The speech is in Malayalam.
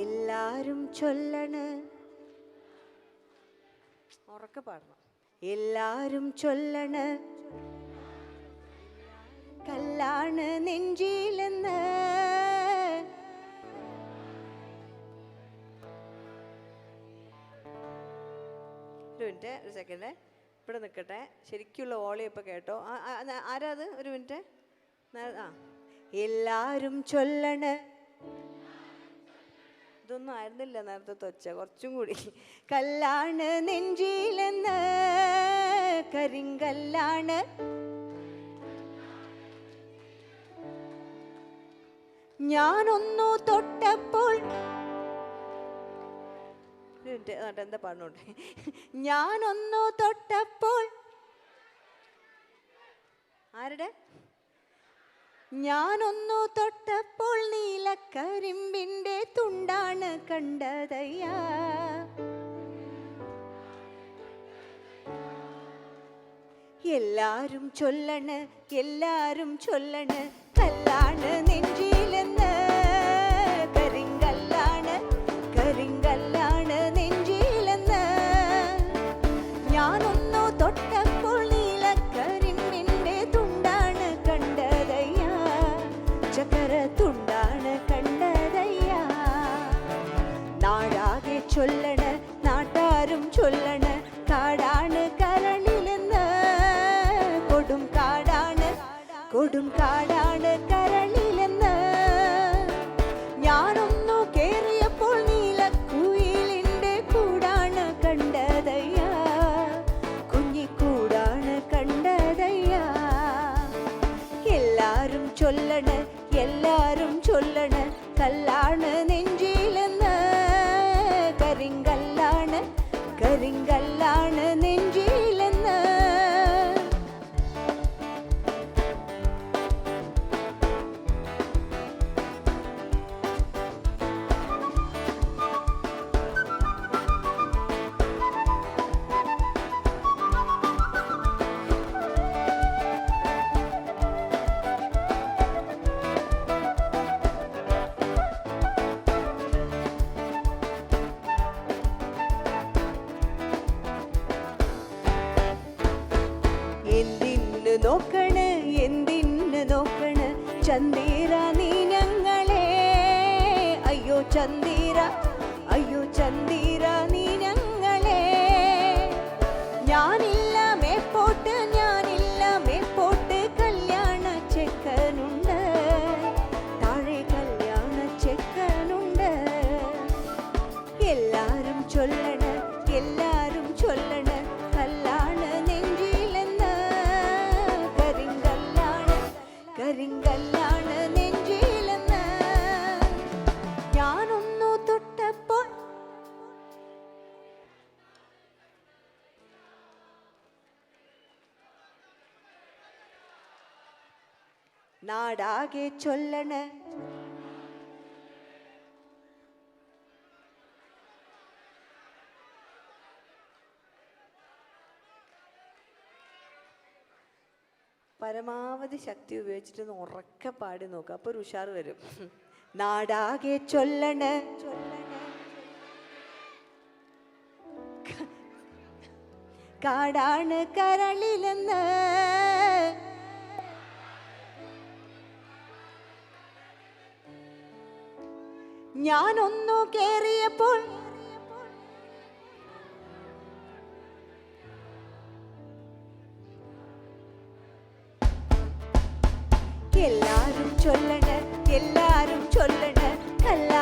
എല്ലാരും ചൊല്ലണ്. ഉറക്കെ പാടണം. എല്ലാരും ചൊല്ലണ്. കല്ലാണ് നെഞ്ചിയിലെന്ന് ഒരു മിനിറ്റ് ഒരു സെക്കൻഡ്. ഇവിടെ നിൽക്കട്ടെ ശരിക്കുള്ള ഓളി കേട്ടോ. ആരാ അത്? ഒരു മിനിറ്റ്. ആ. എല്ലാരും ചൊല്ലണ്. ഇതൊന്നും ആയിരുന്നില്ല നേരത്തെ തൊച്ച കുറച്ചും കൂടി. കല്ലാണ് നെഞ്ചിയിലെന്ന് കരിങ്കല്ലാണ്. ഞാനൊന്നു തൊട്ടപ്പോൾ എന്താ പറഞ്ഞോട്ടെ? ഞാനൊന്നു തൊട്ടപ്പോൾ ആരുടെ? ഞാനൊന്നു തൊട്ടപ്പോൾ നീലക്കരിമ്പിന്റെ തുണ്ടാണ് കണ്ടതയ്യ. എല്ലാരും ചൊല്ലണ് എല്ലാരും ചൊല്ലണ് കല്ലാണ് നെഞ്ചിലെന്ന്. കരിങ്കല്ലാണ് കരിങ്കല്ലാണ് നെഞ്ചിലെന്ന്. ഞാനൊന്നു തൊട്ടപ്പോൾ ചൊല്ലണ് കാടാണ് കരളിലെന്ന്. കൊടും കാടാണ് കൊടും കാടാണ് കരളിലെന്ന്. ഞാനൊന്നു കേറിയപ്പോൾ നീലക്കുയിലിന്റെ കൂടാണ് കണ്ടതയ്യ. കുഞ്ഞിക്കൂടാണ് കണ്ടതയ്യ. എല്ലാരും ചൊല്ലണ എല്ലാരും ചൊല്ലണ കല്ലാണ് നെഞ്ചിലെന്ന് നോക്കണ് എന്തിന് നോക്കണ്? ചന്ദീര നീ ഞങ്ങളെ അയ്യോ ചന്ദീര അയ്യോ ചന്ദീര നീ ഞങ്ങളെ ഞാനില്ല മേപ്പോട്ട് ഞാനില്ല മേപ്പോട്ട്. കല്യാണ ചെക്കനുണ്ട്. താഴെ കല്യാണ ചെക്കനുണ്ട്. എല്ലാരും കരിങ്കല്ലാണ് നെഞ്ചിലെന്ന്. ഞാനൊന്നു തൊട്ടപ്പോൾ നാടാകെ ചൊല്ലണ് പരമാവധി ശക്തി ഉപയോഗിച്ചിട്ട് ഒന്ന് ഉറക്കെ പാടി നോക്കുക അപ്പോൾ ഒരു ഉഷാർ വരും. നാടാകെ ചൊല്ലണ. കാടാണ് കരളിലെന്ന്. ഞാനൊന്നു കേറിയപ്പോൾ എല്ലാരും ചൊല്ലണ് എല്ലാരും ചൊല്ലണ് കല്ലാണ്